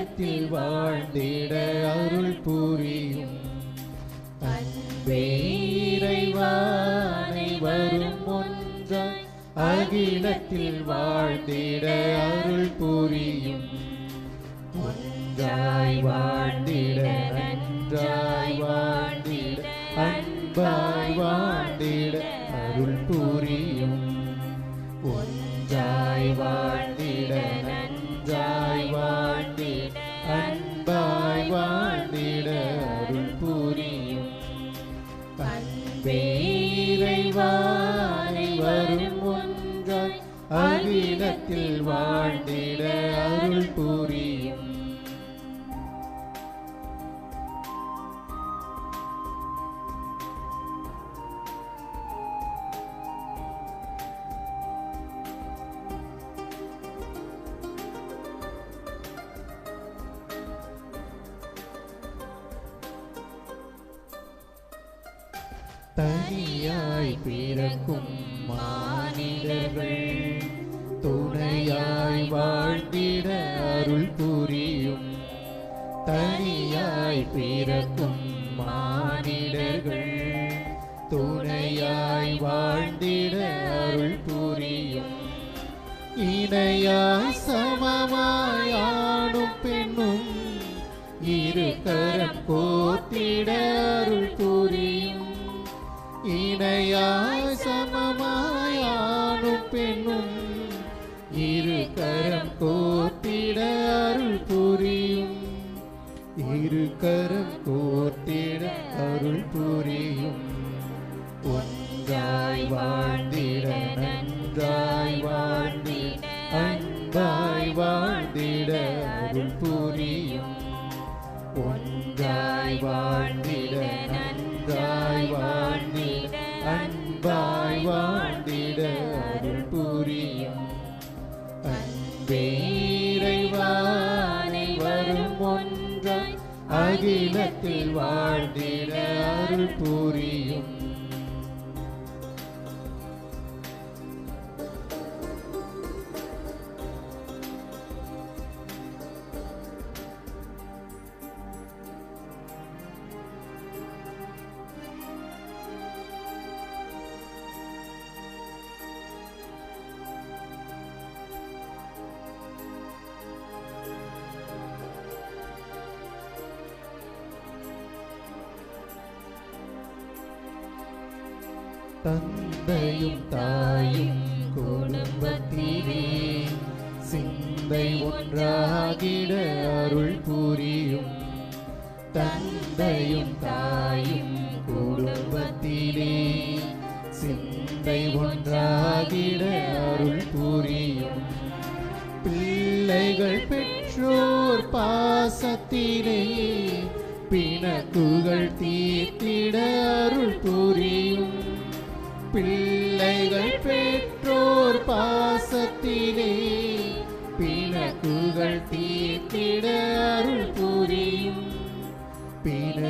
உள்ளத்தில் வாழ்ந்திட அருள் புரியும். அன்பேரைவானை வரும் ஒன்ற அகிலத்தில் வாழ்ந்திட அருள் புரியும். ஒன்றாய் வாழ்ந்திட நன்றாய் வாழ்ந்திட அன்பாய் வாழ்ந்திட அருள் புரியும். ஒன்றாய் வாழ்ந்திட அன்பே வரும் ஒன்றாய் அகிலத்தில் வாழ்ந்திட அருள் தனியாய் பிறக்கும் மானிடர்கள் துணையாய் வாழ்ந்திட அருள் புரியும். தனியாய் பிறக்கும் மானிடர்கள் துணையாய் வாழ்ந்திட அருள் புரியும். இணையாய் சமமாய் புரியும். இரு கரம் கோத்திட அருள் புரியும். ஒன்றாய் வாழ்ந்திட நன்றாய் வாழ்ந்திட அன்பாய் வாழ்ந்திட அருள் புரியும். ஒன்றாய் வாழ்ந்திட ஒன்றாய் அகிலத்தில் வாழ்ந்திட அருள் புரியும். தந்தையும் தாயும் குடும்பத்திலே சிந்தை ஒன்றாகிட அருள் புரியும். தந்தையும் தாயும் குடும்பத்திலே சிந்தை ஒன்றாகிட அருள் புரியும். பிள்ளைகள் பெற்றோர் பாசத்திலே பிணக்குகள் தீர்த்திட அருள் புரியும் பிள்ளைகள் பெற்றோர் பாசத்திலே பிணக்குகள் தீர்த்திட அருள் புரியும். பிண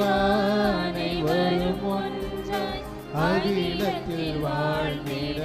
வானை வரும் ஒன்றாய் வாழ்ந்திட